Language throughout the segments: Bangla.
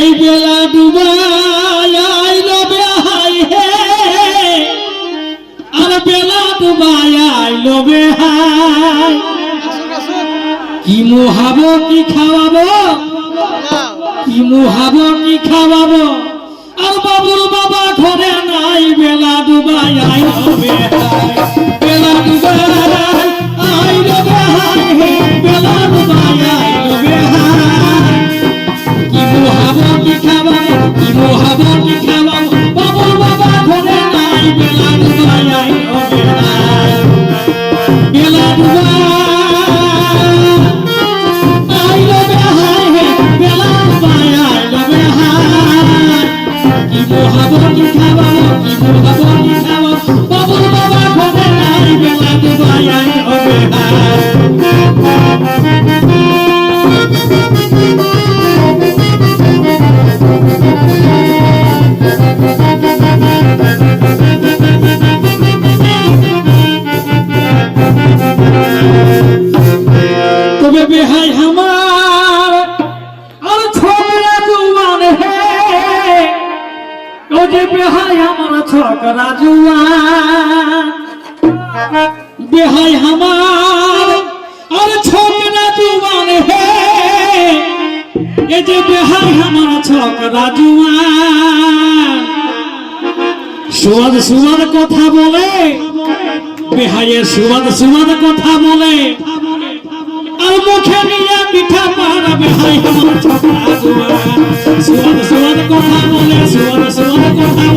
এই বেলা ডুবাই আইল বেহাই হে। আর বেলা ডুবাই আইল বেহাই। কি মুহাবো কি খাওয়াবো? কি মুহাবো কি খাওয়াবো? আর বাবুর বাবা ঘরে নাই, বেলা ডুবাই বেহাই। বেলা ডুবাই যে বেহাই আমার ছোকরা জুয়ান বেহাই আমার আর ছোকরা জুয়ান হে। এ যে বেহাই আমার ছোকরা জুয়ান সুয়াদ সুয়াদ কথা বলে। বেহাইয়ের সুয়াদ সুয়াদ কথা বলে।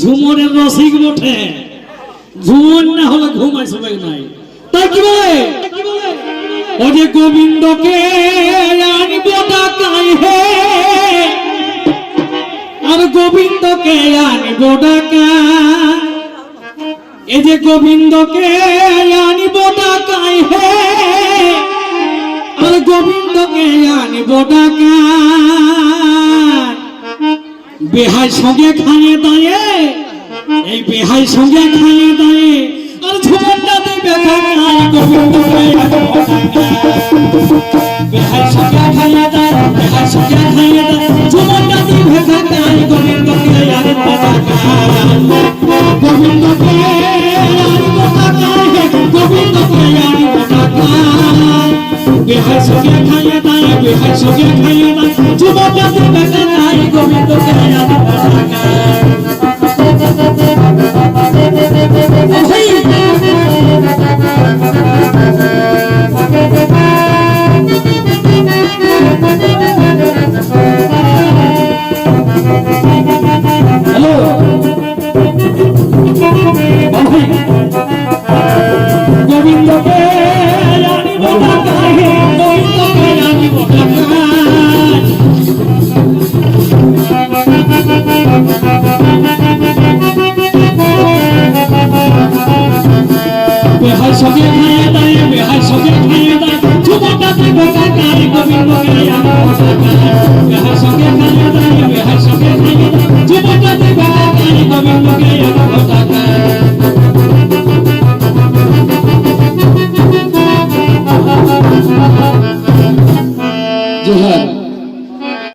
ঝুমরের রসিক বটে। ঝুমর না হলে ঘুমাই সবাই নাই। তাই কি বলে? ও যে গোবিন্দকে আনিব ডাকাই হে। আর গোবিন্দকে আনিব এ যে গোবিন্দকে আনিব ডাকাই হে। আর গোবিন্দকে আনিব ডাকা। বেহাই সঙ্গে খাইয়ে দাঁড়িয়ে, এই বেহাই সঙ্গে খাইয়ে দাঁড়িয়ে, আর ঝুমনটা দেবে খাই গোবিন্দকে আনিব ডাকা বেহাই সঙ্গে দাঁড় বেহাই সঙ্গে খাইয়ে দাঁড় ঝুমনটা দেবে খাই গোবিন্দকে আনিব ডাকা গোবিন্দকে আনিব ডাকা হে গোবিন্দকে আনিব ডাকা বেহাই সঙ্গে খাইয়ে দাঁড় বেহাই সঙ্গে খাইয়ে দাঁড় ঝুমনটা দেবে খাই গোবিন্দকে আনিব ডাকা